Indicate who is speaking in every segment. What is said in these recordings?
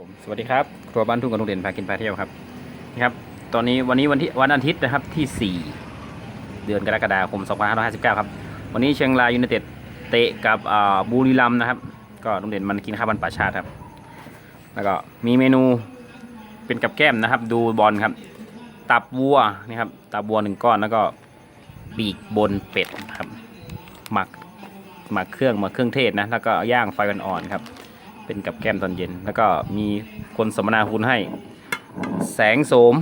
Speaker 1: ผมสวัสดีครับครัวบ้านทุ่งกับโรงเรียนพากินพาเที่ยวครับนะครับ ตอนนี้วันนี้วันที่วันอาทิตย์นะครับที่ 4 เดือนกรกฎาคม 2559 ครับ วันนี้เชียงรายยูไนเต็ดเตะกับบุรีรัมย์นะครับ ก็โรงเรียนมันกินข้าวบันป่าชาติครับ แล้วก็มีเมนูเป็นกับแก้มนะครับ ดูบอลครับ ตับวัวนี่ครับตับวัวหนึ่งก้อนแล้วก็ปีกบนเป็ดครับ หมักหมักเครื่องหมักเครื่องเทศนะแล้วก็ย่างไฟอ่อนๆครับ เป็นกับแก้มตอนเย็น แล้วก็มีคนสมนาคุณให้ แสงโสม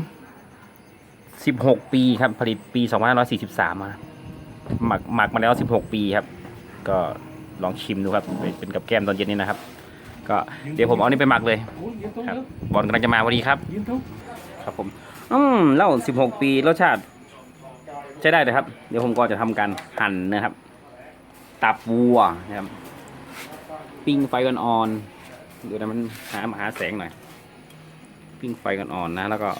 Speaker 1: 16 ปีครับ ผลิตปี 2543 มา หมักหมักมาแล้ว 16 ปีครับ ก็ลองชิมดูครับ เป็นเป็นกับแก้มตอนเย็นนี้นะครับ ก็เดี๋ยวผมเอานี่ไปหมักเลยครับบอลกำลังจะมาพอดีครับ ครับผม อืมเล้า16 ปีรสชาติใช้ได้เลยครับ เดี๋ยวผมก็จะทำการหั่นนะครับ ตับวัวนะครับ ปิ้งไฟอ่อนๆ ดี๋ยวนะมันหาหาแสงหน่อย ปิ้งไฟอ่อนๆนะ แล้วก็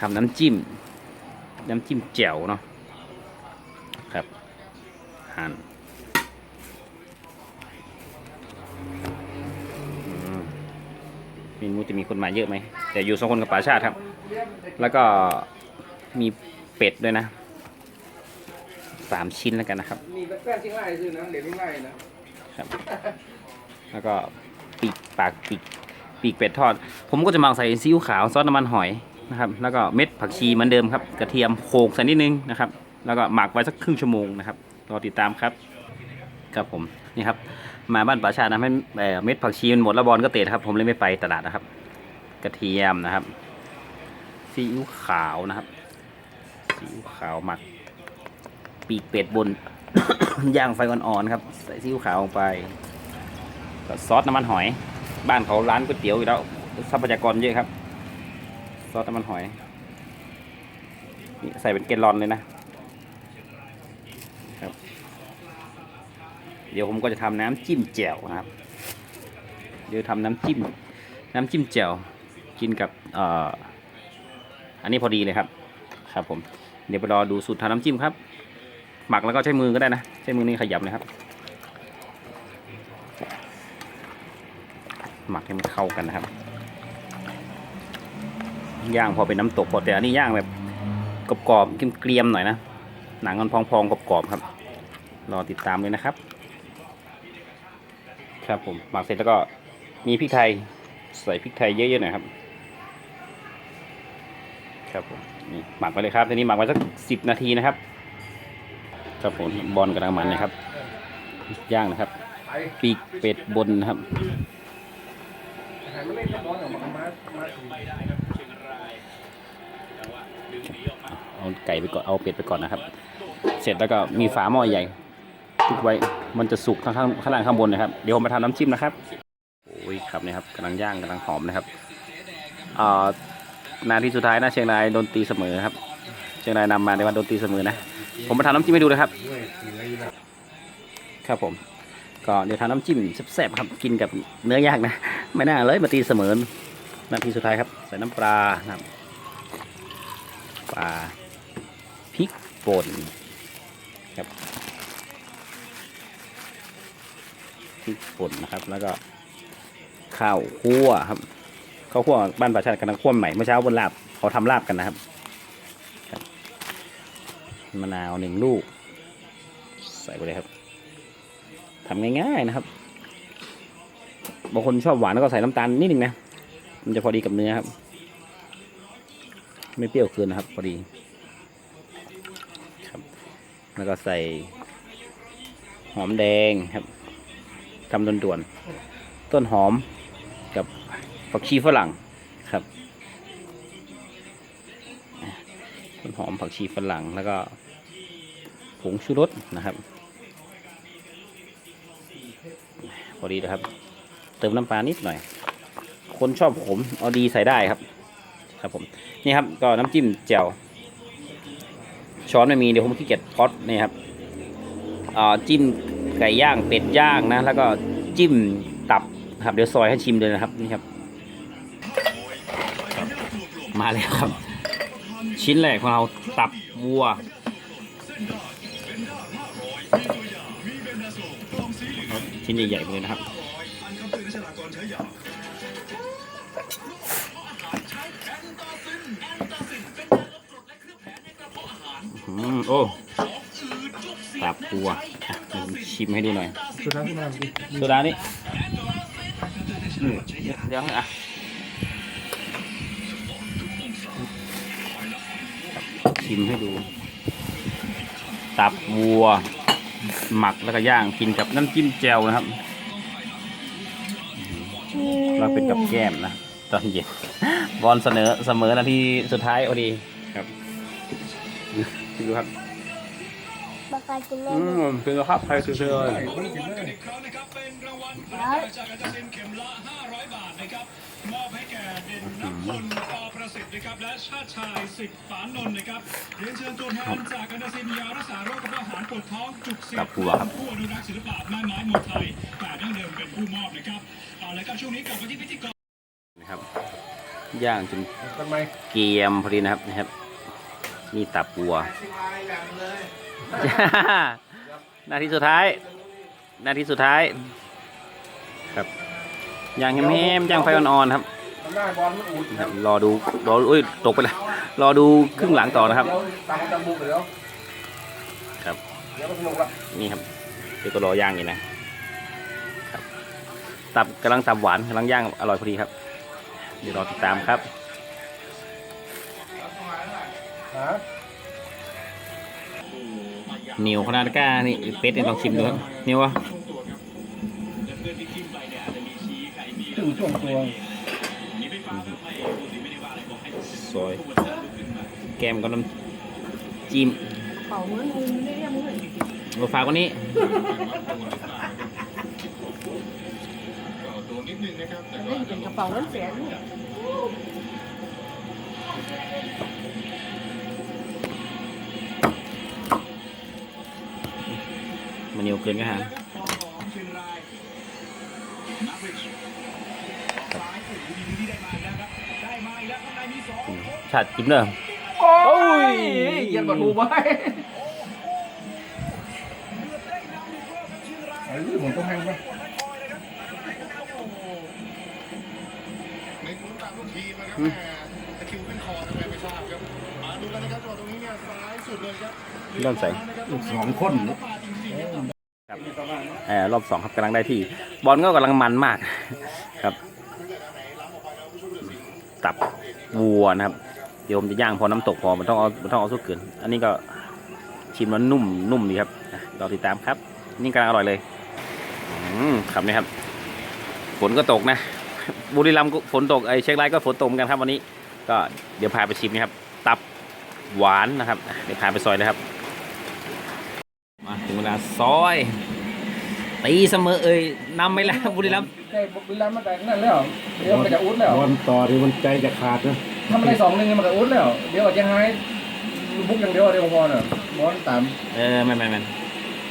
Speaker 1: ทำน้ำจิ้ม น้ำจิ้มแจ่วเนาะครับหั่นอืมเมนูจะมีคนมาเยอะไหม แต่อยู่สองคนกับป๋าชาติครับ แล้วก็มีเป็ดด้วยนะสามชิ้นแล้วกันนะครับ
Speaker 2: มีแป้งชิ้นไรคือนะเหรียญชิ้นไรนะครับ
Speaker 1: แล้วก็ปีกปากปีกปีกเป็ดทอด ผมก็จะหมักใส่ซีอิ๊วขาวซอสน้ำมันหอยนะครับ แล้วก็เม็ดผักชีเหมือนเดิมครับ กระเทียมโขกใส่นิดนึงนะครับ แล้วก็หมักไว้สักครึ่งชั่วโมงนะครับ รอติดตามครับ ครับผมนี่ครับ มาบ้านป่าชานะไม่เอ่อเม็ดผักชีมันหมดแล้วบอลก็เตะครับ ผมเลยไม่ไปตลาดนะครับ กระเทียมนะครับซีอิ๊วขาวนะครับซีอิ๊วขาวหมัก ปีกเป็ดบนย่างไฟอ่อนๆครับ ใส่ซีอิ๊วขาวลงไป ซอสน้ำมันหอย บ้านเขาร้านก๋วยเตี๋ยวอยู่แล้วทรัพยากรเยอะครับ ซอสน้ำมันหอยนี่ใส่เป็นเกลลอนเลยนะครับ เดี๋ยวผมก็จะทำน้ำจิ้มแจ่วนะครับ เดี๋ยวทำน้ำจิ้ม น้ำจิ้มแจ่วกินกับอ่ออันนี้พอดีเลยครับ ครับผม เดี๋ยวไปรอดูสูตรทำน้ำจิ้มครับ หมักแล้วก็ใช้มือก็ได้นะ ใช้มือนี่ขยับนะครับ หมักให้มันเข้ากันนะครับ ย่างพอเป็นน้ำตกพอแต่อันนี้ย่างแบบกรอบๆเกรียมๆหน่อยนะ หนังมันพองๆกรอบๆครับ รอติดตามเลยนะครับ ครับผมหมักเสร็จแล้วก็มีพริกไทยใส่พริกไทยเยอะๆหน่อยครับ ครับผมนี่หมักไปเลยครับทีนี้หมักไว้สักสิบนาทีนะครับ ครับผมบอลกำลังมันนะครับย่างนะครับ
Speaker 2: ปี
Speaker 1: กเป็ดบนนะครับ เอาไก่ไปก่อน เอาเป็ดไปก่อนนะครับ เสร็จแล้วก็มีฝาหม้อใหญ่ทุกไว้ มันจะสุกข้างข้างข้างล่างข้างบนนะครับ เดี๋ยวผมไปทำน้ำจิ้มนะครับ โอ้ยครับนี่ครับกำลังย่างกำลังหอมนะครับอ่านาทีสุดท้ายนะเชียงรายโดนตีเสมอครับ เชียงรายนำมาในวันโดนตีเสมอนะ ผมมาทำน้ำจิ้มให้ดูนะครับ
Speaker 2: ด้วยถือไว้แบบ
Speaker 1: ครับผม ก็เดี๋ยวทำน้ำจิ้มแซ่บๆครับ กินกับเนื้อย่างนะ ไม่น่าเลยมาตีเสมอ นาทีสุดท้ายครับ ใส่น้ำปลานะครับปลาพริกป่นครับพริกป่นนะครับ แล้วก็ข้าวคั่วครับข้าวคั่วบ้านป่าชาติกำลังคั่วใหม่เมื่อเช้าบนลาบเขาทำลาบกันนะครับครับมะนาวหนึ่งลูก ใส่ไปเลยครับทำง่ายๆนะครับ บางคนชอบหวานแล้วก็ใส่น้ำตาลนิดนึงนะ มันจะพอดีกับเนื้อครับ ไม่เปรี้ยวเกินนะครับ พอดีครับ แล้วก็ใส่หอมแดงครับทำด่วนๆต้นหอมกับผักชีฝรั่งครับต้นหอมผักชีฝรั่งแล้วก็ผงชูรสนะครับ พอดีนะครับ เติมน้ำปลานิดหน่อย คนชอบขมเอาดีใส่ได้ครับ ครับผมนี่ครับก็น้ำจิ้มแจ่วช้อนไม่มีเดี๋ยวผมขี้เกียจพอดนี่ครับอ่าจิ้มไก่ย่างเป็ดย่างนะ แล้วก็จิ้มตับครับเดี๋ยวซอยให้ชิมเลยนะครับนี่ครับ มาแล้วครับ ชิ้นแรกของเราตับวัวชิ้นใหญ่ๆเลยนะครับ มโอ้ตับวัวอะผมชิมให้ดูหน่อย
Speaker 2: สุดท้ายขึ้นมาดิ
Speaker 1: โซดานี่เดี๋ยวอะชิมให้ดู ตับวัว หมักแล้วก็ย่างกินกับน้ำจิ้มแจ่วนะครับ เราเป็นกับแก้มนะ ตอนเย็นบอลเสนอเสมอนาทีสุดท้ายพอดีครับ ดูครับ
Speaker 3: บากากินเล่
Speaker 1: อื
Speaker 3: น
Speaker 1: มเป็นครับใครซื้อเลย
Speaker 2: ไอ้คนกินเลย
Speaker 3: แล้ว
Speaker 4: จากอาจารย์เซ็นเข็มละ500บาทนะครับมอบให้แก่เด่นนักพลปอประสิทธิ์นะครับและชาติชายสิทธิ์ปานนนท์นะครับเรียนเชิญตัวแทนจากอาจารย์เซ็นยารักษาโรคกระเพาะอาหารปวดท้องจุกเสีย
Speaker 1: กับหัวครับ
Speaker 4: ผู้อนุรักษ์ศิลปะแม่ไม้มวยไทยแต่ดั้งเดิมเป็นผู้มอบนะครับเอาละครับช่วงนี้กลับมาที่พิธีกร
Speaker 1: นะครับย่างจน
Speaker 2: ทำไม
Speaker 1: เกรียมพอดีนะครับนะครับ นี่ตับวัว นาทีสุดท้าย นาทีสุดท้าย ครับย่างแฮมๆย่างไฟอ่อนๆครับ
Speaker 2: ทำหน้าบอลมันอุด
Speaker 1: นะครับ รอดูรออุ้ยตกไปแล้วรอดูครึ่งหลังต่อนะครับ
Speaker 2: เดี๋ยวตามตามบุกเดี๋ยว
Speaker 1: ครับ
Speaker 2: เดี๋ยวก็สนุกละ
Speaker 1: นี่ครับเดี๋ยวก็รอย่างอยู่นะครับตับกำลังตับหวานกำลังย่างอร่อยพอดีครับ เดี๋ยวรอติดตามครับ
Speaker 2: ฮะ
Speaker 1: นิวคณาตก้านี่เป็ดนี่ลองชิมดูครับนิววะ
Speaker 2: ถึงช่วงตัว
Speaker 1: ซอยแกมกับน้ำจิ้ม
Speaker 3: เป่ามือมือไม่ได้เรียกมือ
Speaker 1: โอาฝากกว่านี้
Speaker 3: เล่นเป็นกระเป๋าเงินเสีย ลูก
Speaker 1: มันนิวเกินก็หาชาติจิ้มเด้อ
Speaker 2: โอ้ยเย็นกว่าทูไว้ไอ้เรื่องผมต้องแห้งป่ะ
Speaker 5: ในลุ้นตามลูกทีมนะครับแม่ตะคริวขึ้นคอทำไมไม่ทราบครับมาดูกันนะครับจังหวะตรงนี้เนี่ยซ้ายสุดเลยครับ
Speaker 1: เริ่มใส่
Speaker 2: สองคน
Speaker 1: ครับเอรอบสองครับกำลังได้ที่ บอลก็กำลังมันมากครับ ตับวัวนะครับเดี๋ยวผมจะย่างพอน้ำตกพอมันต้องเอามันต้องเอาสุกเกินอันนี้ก็ชิมแล้วนุ่มนุ่มดีครับอะรอติดตามครับ นี่กำลังอร่อยเลยอืมครับนี่ครับฝนก็ตกนะ บุรีรัมย์ฝนตกไอเชียงรายก็ฝนตกเหมือนกันครับวันนี้ ก็เดี๋ยวพาไปชิมนะครับ ตับหวานนะครับ เดี๋ยวพาไปซอยเลยครับ มาถึงเวลาซอย ตีเสมอเอ้ยนำไปแล้วบุรีรัมย์
Speaker 2: ใช่บุรีรัมย์มาแต่นั่นแล้วเดี๋ยวมันจะอุดแล้ว
Speaker 6: บอลต่อที่มันใจจะขาดนะ
Speaker 2: ทำอะไรสองหนึ่งมันก็อุดแล้ว เดี๋ยวอาจจะหายบุกอย่างเดียวเดี๋ยวพอน่ะบอลตาม
Speaker 1: เออไม่ไม่ไม่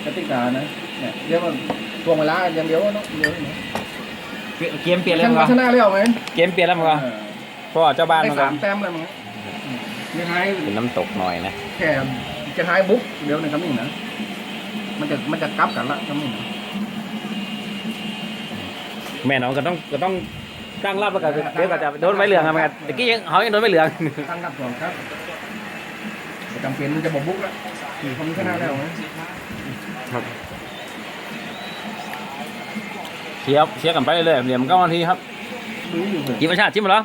Speaker 2: กติกานะเนี่ยเดี๋ยวมันทวงเวลาอย่างเดียวเนาะเดี๋ยว
Speaker 1: เกมเปลี่ยนแล้ว
Speaker 2: ฉัน
Speaker 1: มั้ง
Speaker 2: ชนะแล้วไหม
Speaker 1: เกมเปลี่ยนแล้วมั้งเพราะว่าเจ้าบ้าน
Speaker 2: ได้
Speaker 1: มันก็
Speaker 2: สามแต้มเลยมั้งยังไง
Speaker 1: เป็นน้ำตกหน่อยนะ
Speaker 2: แค่จะหายบุ๊กเดี๋ยวในคำนี้นะมันจะมันจะกลับกันละคำนี้นะ
Speaker 1: แม่น้องก็ต้องก็ต้องตั้งรับแล้วก็เดี๋ยวก็จะโดนใบเหลืองอะมันก็ตะกี้ยังเขายังโดนใบเหลือง
Speaker 2: ตั้งรับก่อนครับจะจำเป็นมันจะบอกบุ๊กแล้วสี่คนชนะแล้วไหม
Speaker 1: เชียร์เชียร์กันไปเรื่อยๆเหลี่ยมเก้านาทีครับ
Speaker 2: รู้อยู่เลย
Speaker 1: จิ้มประชาติจิ้มมาแล้ว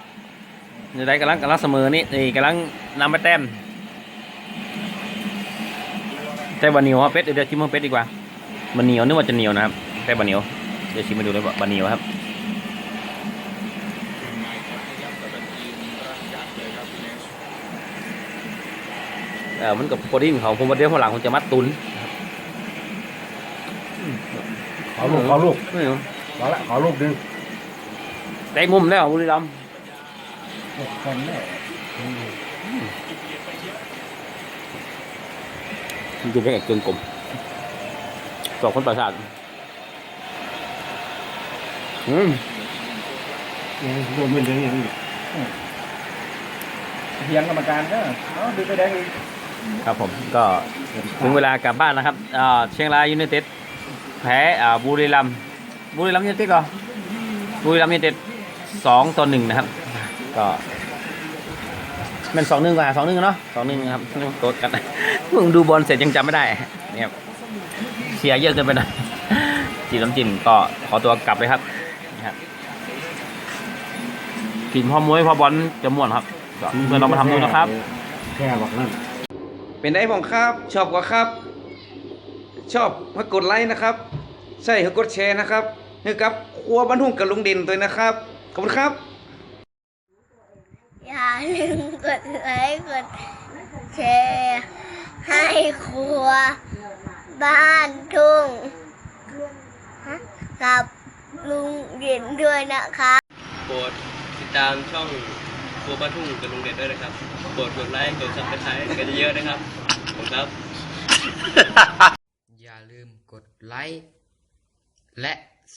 Speaker 1: นี่ได้กำลังกำลังเสมอนี่นี่กำลังนำไปแต้มแต่บะเหนียวครับเป็ดเดี๋ยวชิมเพิ่มเป็ดดีกว่าบะเหนียวนึกว่าจะเหนียวนะครับแต่บะเหนียว เดี๋ยวชิมมาดูเลยว่าบะเหนียวครับเออมันกับโคดิ้งของผมว่าเดี๋ยวพอหลังผมจะมัดตุน
Speaker 6: ขอลูกขอลูก
Speaker 1: ไม่รู้
Speaker 6: ขอละขอลูกหนึง
Speaker 1: ได้มุมแล้วบุรีรัมย์
Speaker 2: คนเนี่ย
Speaker 1: มันจะเป็นเอกเกินกลมสองคนประสาท อืม
Speaker 6: โดนเป็นอย่างนี้
Speaker 2: เทียงกรรมการก็เอาดูไปแดงอีก
Speaker 1: ครับผมก็ถึงเวลากลับบ้านนะครับอ่าเชียงรายยูไนเต็ดแพ้อ่าบุรีรัมย์บุรีรัมย์ยูไนเต็ดเหรอบุรีรัมย์ยูไนเต็ดสองต่อหนึ่งนะครับ ก็มันสองหนึ่งกว่าสองหนึ่งเนาะสองหนึ่งครับโต๊ดกันเพิ่งดูบอลเสร็จยังจำไม่ได้เนี่ยครับเชียร์เยอะเกินไปหน่อยจีน้ำจิ้มก็ขอตัวกลับเลยครับนี่ครับ กินพอมวยพอบอลจะม่วนครับก็เพื่อนเรามาทำดูนะครับ
Speaker 6: แค่บอกนั่น
Speaker 7: เป็นไงผมครับ ชอบกว่าครับ ชอบให้กดไลค์นะครับ ใช่ให้กดแชร์นะครับให้กับครัวบ้านทุ่งกับลุงเด่นตัวนะครับขอบคุณครับ
Speaker 8: อย่าลืมกดไลค์กดแชร์ให้ครัว บ้านทุ่งฮะกับลุงเด่นด้วยนะคะ
Speaker 9: โปรด ติดตามช่องครัวบ้านทุ่งกับลุงเด่นด้วยนะครับโปรดกดไลค์กดซับสไครต์กันเยอะๆนะครับขอบคุณครับ
Speaker 10: อย่าลืมกดไลค์และ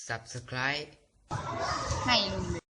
Speaker 10: Subscribe
Speaker 3: ให้ลุง